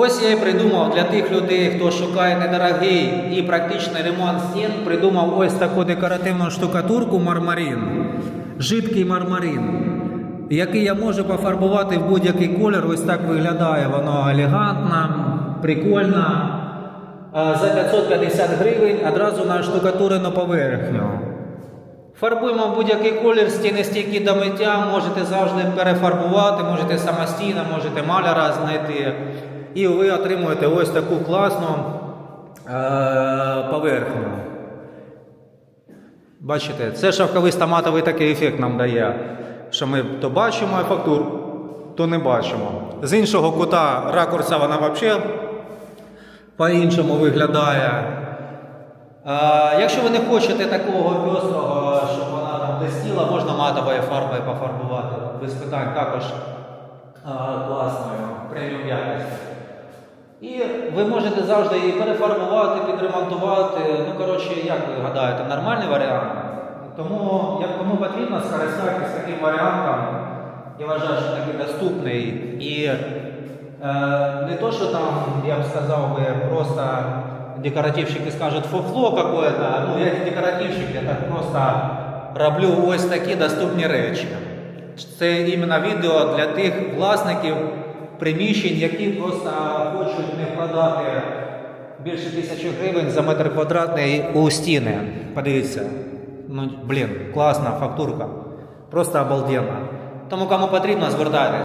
Ось я і придумав для тих людей, хто шукає недорогий і практичний ремонт стін, придумав ось таку декоративну штукатурку мармарин, жидкий мармарин, який я можу пофарбувати в будь-який колір. Ось так виглядає воно елегантно, прикольно. За 550 гривень одразу на штукатурену поверхню. Фарбуємо будь-який колір, стіни стійкі до миття, можете завжди перефарбувати, можете самостійно, можете маляра знайти. І ви отримуєте ось таку класну е- поверхню. Бачите, це шовковий матовий такий ефект нам дає, що ми то бачимо фактуру, то не бачимо. З іншого кута ракурса вона взагалі по-іншому виглядає. Е, якщо ви не хочете такого пестрого, щоб вона там блистіла, можна матовою фарбою пофарбувати. Без питань також е, класною, преміум. І ви можете завжди її перефарбувати, підремонтувати. Ну, коротше, як ви гадаєте, нормальний варіант. Тому, як кому потрібно, скористайтесь таким варіантом. Я вважаю, що такий доступний. І е, не то, що там, я б сказав би, просто декоративщики скажуть фуфло какое-то, ну я не декоративщик, я так просто роблю ось такі доступні речі. Це іменно відео для тих власників приміщень, які просто хочуть не вкладати більше тисячі гривень за метр квадратний у стіни. Подивіться. Ну, блін, класна фактурка. Просто обалденна. Тому кому потрібно, звертайтесь.